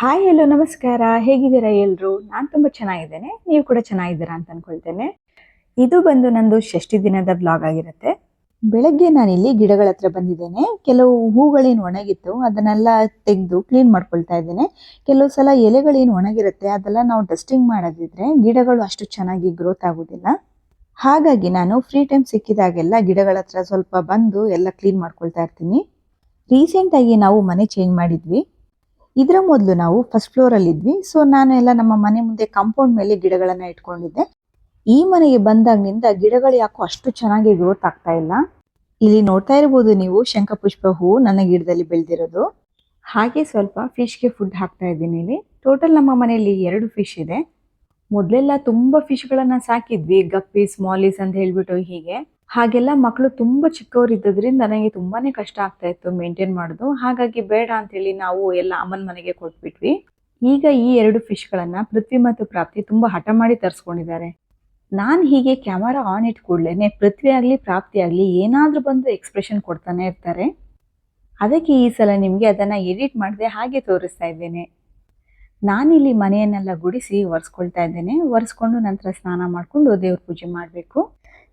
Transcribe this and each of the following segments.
Hi ಎಲ್ಲೋ ನಮಸ್ಕಾರ. ಹೇಗಿದ್ದೀರಾ ಎಲ್ಲರೂ ನಾನು ತುಂಬ ಚೆನ್ನಾಗಿದ್ದೇನೆ. ನೀವು ಕೂಡ ಚೆನ್ನಾಗಿದ್ದೀರಾ ಅಂತ ಅಂದ್ಕೊಳ್ತೇನೆ ಇದು ಬಂದು ನಂದು ಷಷ್ಠಿ ದಿನದ ಬ್ಲಾಗ್ ಆಗಿರುತ್ತೆ. ಬೆಳಗ್ಗೆ ನಾನಿಲ್ಲಿ ಗಿಡಗಳ ಹತ್ರ ಬಂದಿದ್ದೇನೆ. ಕೆಲವು ಹೂಗಳೇನು ಒಣಗಿತ್ತು, ಅದನ್ನೆಲ್ಲ ತೆಗೆದು ಕ್ಲೀನ್ ಮಾಡ್ಕೊಳ್ತಾ ಇದ್ದೇನೆ. ಕೆಲವು ಸಲ ಎಲೆಗಳೇನು ಒಣಗಿರುತ್ತೆ, ಅದೆಲ್ಲ ನಾವು ಡಸ್ಟಿಂಗ್ ಮಾಡೋದಿದ್ರೆ ಗಿಡಗಳು ಅಷ್ಟು ಚೆನ್ನಾಗಿ ಗ್ರೋತ್ ಆಗೋದಿಲ್ಲ. ಹಾಗಾಗಿ ನಾನು ಫ್ರೀ ಟೈಮ್ ಸಿಕ್ಕಿದಾಗೆಲ್ಲ ಗಿಡಗಳ ಹತ್ರ ಸ್ವಲ್ಪ ಬಂದು ಎಲ್ಲ ಕ್ಲೀನ್ ಮಾಡ್ಕೊಳ್ತಾ ಇರ್ತೀನಿ. ರೀಸೆಂಟಾಗಿ ನಾವು ಮನೆ ಚೇಂಜ್ ಮಾಡಿದ್ವಿ. ಇದರ ಮೊದಲು ನಾವು ಫಸ್ಟ್ ಫ್ಲೋರ್ ಅಲ್ಲಿ ಇದ್ವಿ. ಸೊ ನಾನು ಎಲ್ಲ ನಮ್ಮ ಮನೆ ಮುಂದೆ ಕಾಂಪೌಂಡ್ ಮೇಲೆ ಗಿಡಗಳನ್ನು ಇಟ್ಕೊಂಡಿದ್ದೆ. ಈ ಮನೆಗೆ ಬಂದಾಗಿನಿಂದ ಗಿಡಗಳು ಯಾಕೋ ಅಷ್ಟು ಚೆನ್ನಾಗಿ ಗ್ರೋತ್ ಆಗ್ತಾ ಇಲ್ಲ. ಇಲ್ಲಿ ನೋಡ್ತಾ ಇರಬಹುದು ನೀವು, ಶಂಖಪುಷ್ಪ ಹೂವು ನನ್ನ ಗಿಡದಲ್ಲಿ ಬೆಳೆದಿರೋದು. ಹಾಗೆ ಸ್ವಲ್ಪ ಫಿಶ್ಗೆ ಫುಡ್ ಹಾಕ್ತಾ ಇದ್ದೀನಿ ಇಲ್ಲಿ. ಟೋಟಲ್ ನಮ್ಮ ಮನೆಯಲ್ಲಿ ಎರಡು ಫಿಶ್ ಇದೆ. ಮೊದಲೆಲ್ಲ ತುಂಬ ಫಿಶ್ಗಳನ್ನು ಸಾಕಿದ್ವಿ ಗಪ್ಪೀಸ್ ಮಾಲಿಸ್ ಅಂತ ಹೇಳ್ಬಿಟ್ಟು ಹೀಗೆ. ಹಾಗೆಲ್ಲ ಮಕ್ಕಳು ತುಂಬ ಚಿಕ್ಕವರು ಇದ್ದದ್ರಿಂದ ನನಗೆ ತುಂಬಾ ಕಷ್ಟ ಆಗ್ತಾ ಇತ್ತು ಮೇಂಟೈನ್ ಮಾಡೋದು. ಹಾಗಾಗಿ ಬೇಡ ಅಂತ ಹೇಳಿ ನಾವು ಎಲ್ಲ ಅಮ್ಮನ ಮನೆಗೆ ಕೊಟ್ಬಿಟ್ವಿ. ಈಗ ಈ ಎರಡು ಫಿಶ್ಗಳನ್ನ ಪೃಥ್ವಿ ಮತ್ತು ಪ್ರಾಪ್ತಿ ತುಂಬಾ ಹಠ ಮಾಡಿ ತರಿಸ್ಕೊಂಡಿದ್ದಾರೆ. ನಾನು ಹೀಗೆ ಕ್ಯಾಮರಾ ಆನ್ ಇಟ್ ಕೂಡ್ಲೇನೆ ಪೃಥ್ವಿ ಆಗಲಿ, ಪ್ರಾಪ್ತಿ ಆಗಲಿ ಏನಾದರೂ ಬಂದು ಎಕ್ಸ್ಪ್ರೆಷನ್ ಕೊಡ್ತಾನೆ ಇರ್ತಾರೆ. ಅದಕ್ಕೆ ಈ ಸಲ ನಿಮಗೆ ಅದನ್ನು ಎಡಿಟ್ ಮಾಡದೆ ಹಾಗೆ ತೋರಿಸ್ತಾ ಇದ್ದೇನೆ. ನಾನಿಲ್ಲಿ ಮನೆಯನ್ನೆಲ್ಲ ಗುಡಿಸಿ ಒರೆಸ್ಕೊಳ್ತಾ ಇದ್ದೇನೆ. ಒರೆಸ್ಕೊಂಡು ನಂತರ ಸ್ನಾನ ಮಾಡಿಕೊಂಡು ದೇವ್ರ ಪೂಜೆ ಮಾಡಬೇಕು.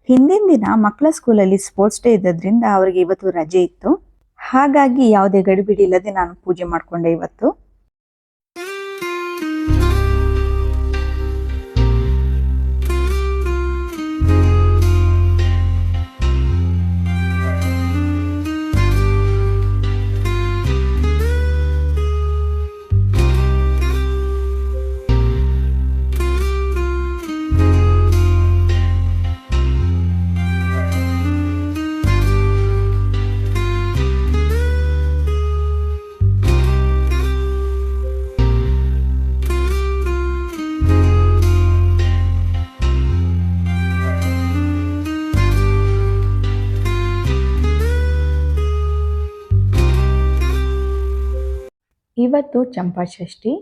ಹಿಂದಿನ ದಿನ ಮಕ್ಕಳ ಸ್ಕೂಲಲ್ಲಿ ಸ್ಪೋರ್ಟ್ಸ್ ಡೇ ಇದ್ದದ್ರಿಂದ ಅವರಿಗೆ ಇವತ್ತು ರಜೆ ಇತ್ತು. ಹಾಗಾಗಿ ಯಾವುದೇ ಗಡಿಬಿಡಿ ಇಲ್ಲದೆ ನಾನು ಪೂಜೆ ಮಾಡಿಕೊಂಡೆ ಇವತ್ತು. ಇವತ್ತು ಚಂಪಾಷಷ್ಠಿ.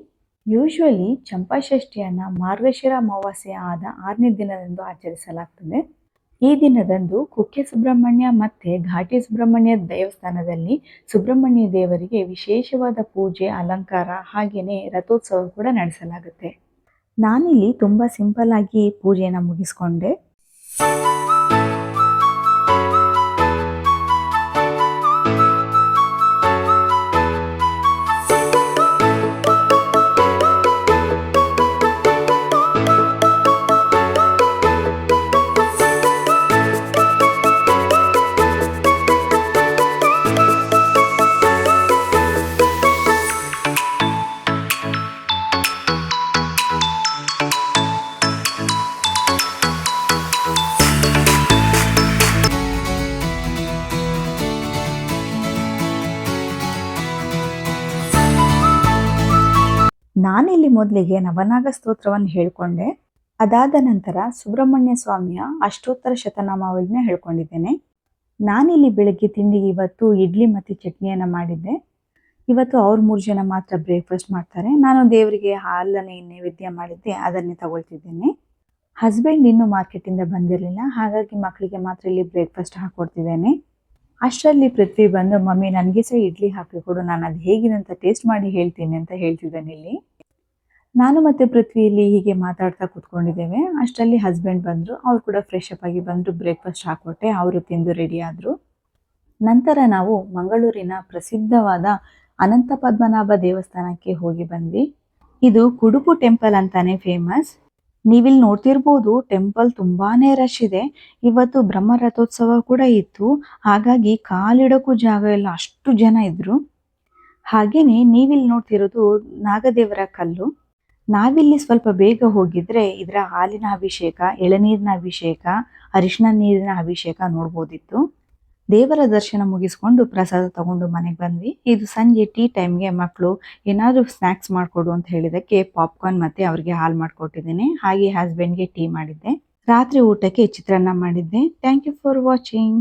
ಯೂಶ್ವಲಿ ಚಂಪಾಷಷ್ಠಿಯನ್ನು ಮಾರ್ಗಶಿರ ಅಮಾವಾಸ್ಯೆ ಆದ ಆರನೇ ದಿನದಂದು ಆಚರಿಸಲಾಗ್ತದೆ. ಈ ದಿನದಂದು ಕುಕ್ಕೆ ಸುಬ್ರಹ್ಮಣ್ಯ ಮತ್ತು ಘಾಟಿ ಸುಬ್ರಹ್ಮಣ್ಯ ದೇವಸ್ಥಾನದಲ್ಲಿ ಸುಬ್ರಹ್ಮಣ್ಯ ದೇವರಿಗೆ ವಿಶೇಷವಾದ ಪೂಜೆ, ಅಲಂಕಾರ ಹಾಗೆಯೇ ರಥೋತ್ಸವ ಕೂಡ ನಡೆಸಲಾಗುತ್ತೆ. ನಾನಿಲ್ಲಿ ತುಂಬ ಸಿಂಪಲ್ ಆಗಿ ಪೂಜೆಯನ್ನು ಮುಗಿಸ್ಕೊಂಡೆ. ನಾನಿಲ್ಲಿ ಮೊದಲಿಗೆ ನವನಾಗ ಸ್ತೋತ್ರವನ್ನು ಹೇಳ್ಕೊಂಡೆ. ಅದಾದ ನಂತರ ಸುಬ್ರಹ್ಮಣ್ಯ ಸ್ವಾಮಿಯ ಅಷ್ಟೋತ್ತರ ಶತನಾಮಾವಳಿನ ಹೇಳ್ಕೊಂಡಿದ್ದೇನೆ. ನಾನಿಲ್ಲಿ ಬೆಳಗ್ಗೆ ತಿಂಡಿಗೆ ಇವತ್ತು ಇಡ್ಲಿ ಮತ್ತು ಚಟ್ನಿಯನ್ನು ಮಾಡಿದ್ದೆ. ಇವತ್ತು ಅವ್ರ ಮೂರು ಜನ ಮಾತ್ರ ಬ್ರೇಕ್ಫಾಸ್ಟ್ ಮಾಡ್ತಾರೆ. ನಾನು ದೇವರಿಗೆ ಹಾಲನ್ನೇ ನೈವೇದ್ಯ ಮಾಡಿದ್ದೆ, ಅದನ್ನೇ ತಗೊಳ್ತಿದ್ದೇನೆ. ಹಸ್ಬೆಂಡ್ ಇನ್ನೂ ಮಾರ್ಕೆಟಿಂದ ಬಂದಿರಲಿಲ್ಲ. ಹಾಗಾಗಿ ಮಕ್ಕಳಿಗೆ ಮಾತ್ರ ಇಲ್ಲಿ ಬ್ರೇಕ್ಫಾಸ್ಟ್ ಹಾಕ್ಕೊಡ್ತಿದ್ದೇನೆ ಅಷ್ಟರಲ್ಲಿ ಪೃಥ್ವಿ ಬಂದು, ಮಮ್ಮಿ, ನನಗೆ ಸಹ ಇಡ್ಲಿ ಹಾಕಿ ಕೊಡು. ನಾನು ಅದು ಹೇಗಿದೆ ಅಂತ ಟೇಸ್ಟ್ ಮಾಡಿ ಹೇಳ್ತೀನಿ ಅಂತ ಹೇಳ್ತಿದ್ದಾನೆ ಇಲ್ಲಿ. ನಾನು ಮತ್ತು ಪೃಥ್ವಿ ಇಲ್ಲಿ ಹೀಗೆ ಮಾತಾಡ್ತಾ ಕೂತ್ಕೊಂಡಿದ್ದೇವೆ. ಅಷ್ಟರಲ್ಲಿ ಹಸ್ಬೆಂಡ್ ಬಂದರು. ಅವ್ರು ಕೂಡ ಫ್ರೆಶ್ ಅಪ್ ಆಗಿ ಬಂದರು. ಬ್ರೇಕ್ಫಾಸ್ಟ್ ಹಾಕ್ಕೊಟ್ಟೆ ಅವರು ತಿಂದು ರೆಡಿ ಆದರು. ನಂತರ ನಾವು ಮಂಗಳೂರಿನ ಪ್ರಸಿದ್ಧವಾದ ಅನಂತ ಪದ್ಮನಾಭ ದೇವಸ್ಥಾನಕ್ಕೆ ಹೋಗಿ ಬಂದ್ವಿ. ಇದು ಕುಡುಪು ಟೆಂಪಲ್ ಅಂತಾನೆ ಫೇಮಸ್ ನೀವಿಲ್ಲಿ ನೋಡ್ತಿರ್ಬೋದು, ಟೆಂಪಲ್ ತುಂಬಾನೇ ರಶ್ ಇದೆ. ಇವತ್ತು ಬ್ರಹ್ಮ ರಥೋತ್ಸವ ಕೂಡ ಇತ್ತು. ಹಾಗಾಗಿ ಕಾಲಿಡೋಕ್ಕೂ ಜಾಗ ಇಲ್ಲ, ಅಷ್ಟು ಜನ ಇದ್ರು. ಹಾಗೇನೆ ನೀವಿಲ್ಲಿ ನೋಡ್ತಿರೋದು ನಾಗದೇವರ ಕಲ್ಲು. ನಾವಿಲ್ಲಿ ಸ್ವಲ್ಪ ಬೇಗ ಹೋಗಿದ್ರೆ ಇದರ ಹಾಲಿನ ಅಭಿಷೇಕ, ಎಳನೀರಿನ ಅಭಿಷೇಕ, ಅರಿಶಿನ ನೀರಿನ ಅಭಿಷೇಕ ನೋಡ್ಬೋದಿತ್ತು. ದೇವರ ದರ್ಶನ ಮುಗಿಸ್ಕೊಂಡು ಪ್ರಸಾದ ತಗೊಂಡು ಮನೆಗೆ ಬಂದ್ವಿ. ಇದು ಸಂಜೆ ಟೀ ಟೈಮ್ಗೆ ಮಕ್ಕಳು ಏನಾದರೂ ಸ್ನ್ಯಾಕ್ಸ್ ಮಾಡಿಕೊಡು ಅಂತ ಹೇಳಿದಕ್ಕೆ ಪಾಪ್ಕಾರ್ನ್ ಮತ್ತೆ ಅವ್ರಿಗೆ ಹಾಲು ಮಾಡಿಕೊಟ್ಟಿದ್ದೀನಿ. ಹಾಗೆ ಹಸ್ಬೆಂಡ್ಗೆ ಟೀ ಮಾಡಿದ್ದೆ. ರಾತ್ರಿ ಊಟಕ್ಕೆ ಚಿತ್ರಾನ್ನ ಮಾಡಿದ್ದೆ. Thank you for watching